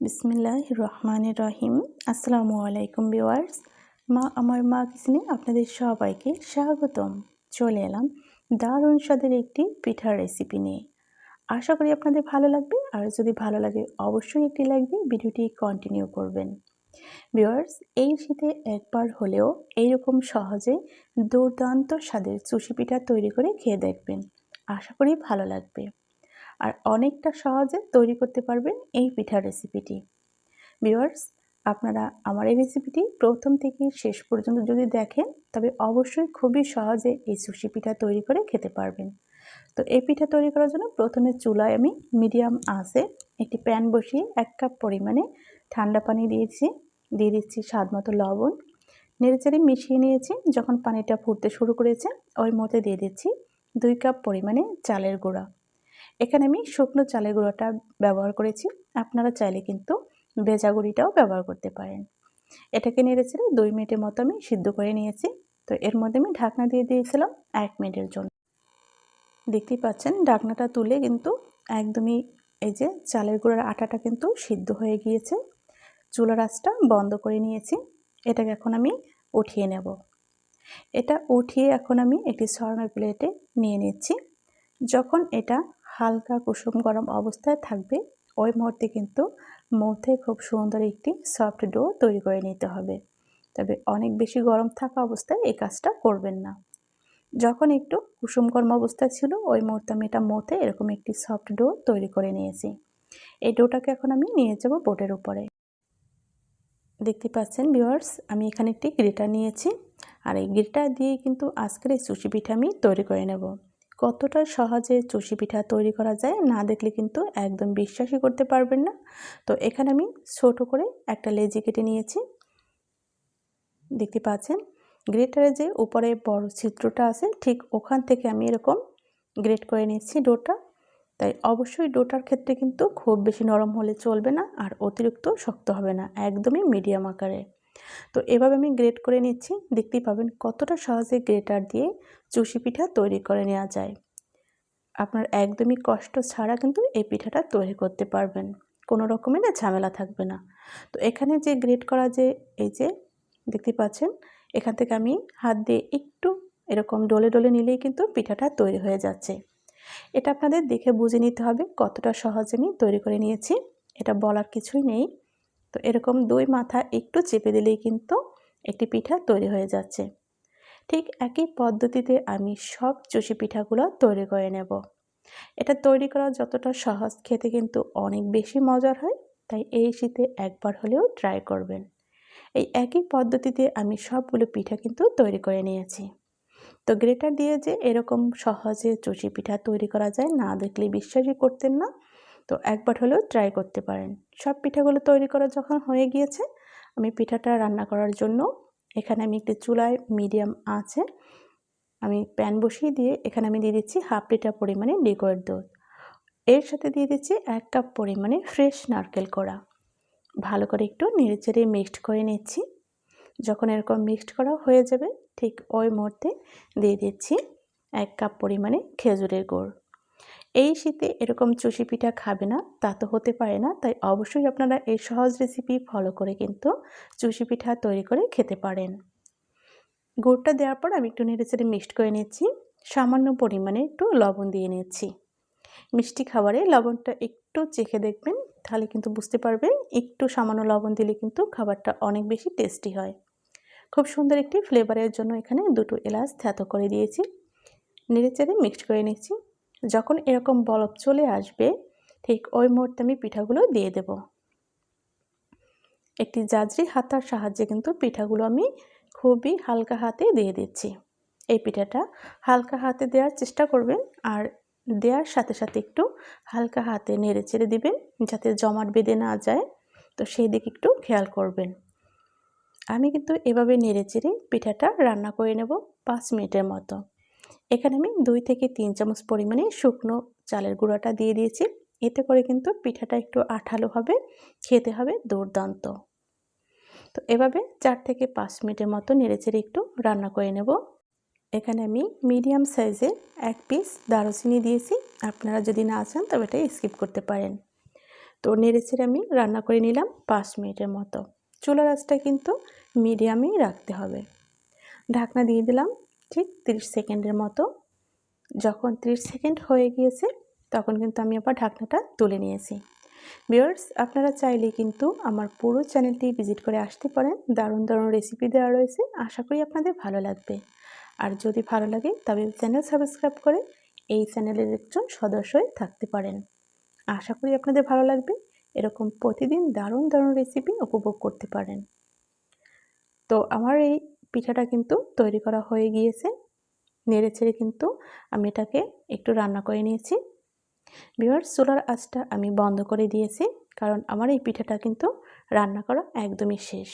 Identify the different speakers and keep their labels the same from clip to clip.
Speaker 1: বিসমিল্লাহ রহমান রহিম। আসসালামু আলাইকুম ভিওয়ার্স মা, আমার মা কিচেনে আপনাদের সবাইকে স্বাগতম। চলে এলাম দারুণ স্বাদের একটি পিঠার রেসিপি নিয়ে। আশা করি আপনাদের ভালো লাগবে। আর যদি ভালো লাগে, অবশ্যই একটি দিয়ে ভিডিওটি কন্টিনিউ করবেন। ভিওয়ার্স এই শীতে একবার হলেও এইরকম সহজে দুর্দান্ত স্বাদের চুষি পিঠা তৈরি করে খেয়ে দেখবেন। আশা করি ভালো লাগবে। আর অনেকটা সহজে তৈরি করতে পারবেন এই পিঠার রেসিপিটি ভিওয়ার্স আপনারা আমার এই রেসিপিটি প্রথম থেকে শেষ পর্যন্ত যদি দেখেন, তবে অবশ্যই খুবই সহজে এই সুশি পিঠা তৈরি করে খেতে পারবেন। তো এই পিঠা তৈরি করার জন্য প্রথমে চুলায় আমি মিডিয়াম আঁচে একটি প্যান বসিয়ে এক কাপ পরিমাণে ঠান্ডা পানি দিয়েছি। দিয়ে দিচ্ছি স্বাদ মতো লবণ। নেড়েচেড়ে মিশিয়ে নিয়েছি। যখন পানিটা ফুটতে শুরু করেছে, ওই মধ্যে দিয়ে দিচ্ছি দুই কাপ পরিমাণে চালের গুঁড়া। এখানে আমি শুকনো চালের গুঁড়োটা ব্যবহার করেছি। আপনারা চাইলে কিন্তু ভেজা গুঁড়িটাও ব্যবহার করতে পারেন। এটাকে নেড়েছিলে দুই মিনিটের মতো আমি সিদ্ধ করে নিয়েছি। তো এর মধ্যে আমি ঢাকনা দিয়ে দিয়েছিলাম এক মিনিটের জন্য। দেখতেই পাচ্ছেন, ঢাকনাটা তুলে কিন্তু একদমই এই যে চালের গুঁড়ার আটাটা কিন্তু সিদ্ধ হয়ে গিয়েছে। চুলার আঁচটা বন্ধ করে নিয়েছি। এটাকে এখন আমি উঠিয়ে নেব। এটা উঠিয়ে এখন আমি একটি সরানোর প্লেটে নিয়ে নিচ্ছি। যখন এটা হালকা কুসুম গরম অবস্থায় থাকবে। ওই মুহূর্তে কিন্তু মধ্যে খুব সুন্দর একটি সফট ডো তৈরি করে নিতে হবে। তবে অনেক বেশি গরম থাকা অবস্থায় এই কাজটা করবেন না। যখন একটু কুসুম গরম অবস্থায় ছিল, ওই মুহূর্তে আমি এটা মধ্যে এরকম একটি সফট ডো তৈরি করে নিয়েছি। এই ডোটাকে এখন আমি নিয়ে যাব বোটের উপরে। দেখতে পাচ্ছেন ভিওয়ার্স আমি এখানে একটি গ্রেটার নিয়েছি। আর এই গ্রেটার দিয়ে কিন্তু আজকের এই সুশি পিঠা আমি তৈরি করে নেব। কতটা সহজে চষি পিঠা তৈরি করা যায় না দেখলে কিন্তু একদম বিশ্বাসই করতে পারবেন না। তো এখানে আমি ছোট করে একটা লেজি কেটে নিয়েছি। দেখতে পাচ্ছেন? গ্রেটারে যে উপরে বড় ছিদ্রটা আছে, ঠিক ওখান থেকে আমি এরকম গ্রেট করে নিচ্ছি ডোটা। তাই অবশ্যই ডোটার ক্ষেত্রে কিন্তু খুব বেশি নরম হলে চলবে না আর অতিরিক্ত শক্ত হবে না, একদমই মিডিয়াম আকারে। তো এভাবে আমি গ্রেট করে নিচ্ছি, দেখতেই পাবেন কতটা সহজে গ্রেটার দিয়ে চুষি পিঠা তৈরি করে নেওয়া যায়। আপনার একদমই কষ্ট ছাড়া কিন্তু এই পিঠাটা তৈরি করতে পারবেন, কোনো রকমের ঝামেলা থাকবে না। তো এখানে যে গ্রেট করা যে, এই যে, দেখতে পাচ্ছেন, এখান থেকে আমি হাত দিয়ে একটু এরকম ডলে ডলে নিলেই কিন্তু পিঠাটা তৈরি হয়ে যাচ্ছে। এটা আপনাদের দেখে বুঝে নিতে হবে কতটা সহজে আমি তৈরি করে নিয়েছি। এটা বলার কিছুই নেই। তো এরকম দুই মাথা একটু চেপে দিলেই কিন্তু একটি পিঠা তৈরি হয়ে যাচ্ছে। ঠিক একই পদ্ধতিতে আমি সব চষি পিঠাগুলো তৈরি করে নেব। এটা তৈরি করা যতটা সহজ, খেতে কিন্তু অনেক বেশি মজার হয়, তাই এই শীতে একবার হলেও ট্রাই করবেন। এই একই পদ্ধতিতে আমি সবগুলো পিঠা কিন্তু তৈরি করে নিয়েছি। তো গ্রেটার দিয়ে যে এরকম সহজে চষি পিঠা তৈরি করা যায় না দেখলে বিশ্বাসই করতেন না। তো একবার হলেও ট্রাই করতে পারেন। সব পিঠাগুলো তৈরি করা যখন হয়ে গিয়েছে, আমি পিঠাটা রান্না করার জন্য এখানে আমি একটি চুলায় মিডিয়াম আছে, আমি প্যান বসিয়ে দিয়ে এখানে আমি দিয়ে দিচ্ছি হাফ লিটার পরিমাণে লিকুইড দুধ। এর সাথে দিয়ে দিচ্ছি এক কাপ পরিমাণে ফ্রেশ নারকেল কড়া। ভালো করে একটু নেড়ে চেড়ে মিক্সড করে নিচ্ছি। যখন এরকম মিক্সড করা হয়ে যাবে, ঠিক ওই মুহূর্তে দিয়ে দিচ্ছি এক কাপ পরিমাণে খেজুরের গুড়। এই শীতে এরকম চুষি পিঠা খাবে না, তা তো হতে পারে না। তাই অবশ্যই আপনারা এই সহজ রেসিপি ফলো করে কিন্তু চুষি পিঠা তৈরি করে খেতে পারেন। গুড়টা দেওয়ার পর আমি একটু নেড়েচেড়ে মিক্সড করে নিচ্ছি সামান্য পরিমাণে একটু লবণ দিয়ে নিচ্ছি মিষ্টি খাবারে লবণটা একটু চেখে দেখবেন, তাহলে কিন্তু বুঝতে পারবেন একটু সামান্য লবণ দিলে কিন্তু খাবারটা অনেক বেশি টেস্টি হয়। খুব সুন্দর একটি ফ্লেভারের জন্য এখানে দুটো এলাচ থ্যাতো করে দিয়েছি। নেড়েচেড়ে মিক্সড করে নিচ্ছি যখন এরকম বলব চলে আসবে, ঠিক ওই মুহূর্তে আমি পিঠাগুলো দিয়ে দেব। একটি জাজরি হাতার সাহায্যে কিন্তু পিঠাগুলো আমি খুবই হালকা হাতে দিয়ে দিচ্ছি। এই পিঠাটা হালকা হাতে দেওয়ার চেষ্টা করবেন আর দেওয়ার সাথে সাথে একটু হালকা হাতে নেড়ে চেড়ে দিবেন যাতে জমাট বেঁধে না যায়। তো সেই দিকে একটু খেয়াল করবেন। আমি কিন্তু এভাবে নেড়ে চেড়ে পিঠাটা রান্না করে নেব পাঁচ মিনিটের মতো। এখানে আমি দুই থেকে তিন চামচ পরিমাণে শুকনো চালের গুঁড়াটা দিয়ে দিয়েছি। এতে করে কিন্তু পিঠাটা একটু আঠালো হবে, খেতে হবে দুর্দান্ত। তো এভাবে চার থেকে পাঁচ মিনিটের মতো নেড়েচেড়ে একটু রান্না করে নেব। এখানে আমি মিডিয়াম সাইজে এক পিস দারুচিনি দিয়েছি। আপনারা যদি না চান তবে এটা স্কিপ করতে পারেন। তো নেড়েচেড়ে আমি রান্না করে নিলাম পাঁচ মিনিটের মতো। চুলার আঁচটা কিন্তু মিডিয়ামেই রাখতে হবে। ঢাকনা দিয়ে দিলাম ঠিক তিরিশ সেকেন্ডের মতো। যখন তিরিশ সেকেন্ড হয়ে গিয়েছে, তখন কিন্তু আমি আবার ঢাকনাটা তুলে নিয়েছি। ভিউয়ার্স, আপনারা চাইলে কিন্তু আমার পুরো চ্যানেলটি ভিজিট করে আসতে পারেন। দারুণ দারুণ রেসিপি দেওয়া রয়েছে। আশা করি আপনাদের ভালো লাগবে। আর যদি ভালো লাগে, তবে চ্যানেল সাবস্ক্রাইব করে এই চ্যানেলের একজন সদস্যই থাকতে পারেন। আশা করি আপনাদের ভালো লাগবে। এরকম প্রতিদিন দারুণ দারুণ রেসিপি উপভোগ করতে পারেন। তো আমার এই পিঠাটা কিন্তু তৈরি করা হয়ে গিয়েছে। নেড়ে ছেড়ে কিন্তু আমি এটাকে একটু রান্না করে নিয়েছি। বিহার সোলার আঁচটা আমি বন্ধ করে দিয়েছি কারণ আমার এই পিঠাটা কিন্তু রান্না করা একদমই শেষ।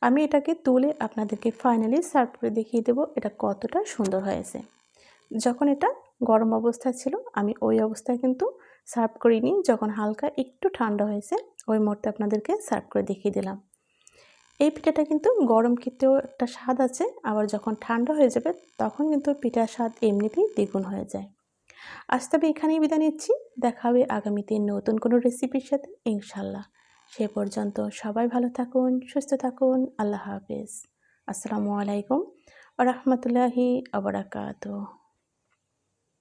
Speaker 1: আমি এটাকে তুলে আপনাদেরকে ফাইনালি সার্ভ করে দেখিয়ে দেবো এটা কতটা সুন্দর হয়েছে। যখন এটা গরম অবস্থা ছিল, আমি ওই অবস্থায় কিন্তু সার্ভ করিনি। যখন হালকা একটু ঠান্ডা হয়েছে, ওই মুহূর্তে আপনাদেরকে সার্ভ করে দেখিয়ে দিলাম। এই পিঠাটা কিন্তু গরম খেতেও একটা স্বাদ আছে, আবার যখন ঠান্ডা হয়ে যাবে তখন কিন্তু পিঠার স্বাদ এমনিতেই দ্বিগুণ হয়ে যায়। আজ তবে এখানেই বিদায় নিচ্ছি, দেখা হবে আগামীতে নতুন কোনো রেসিপির সাথে ইনশাল্লাহ সে পর্যন্ত সবাই ভালো থাকুন, সুস্থ থাকুন, আল্লাহ হাফিজ। আসসালামু আলাইকুম রহমতুল্লাহি আবরাকাত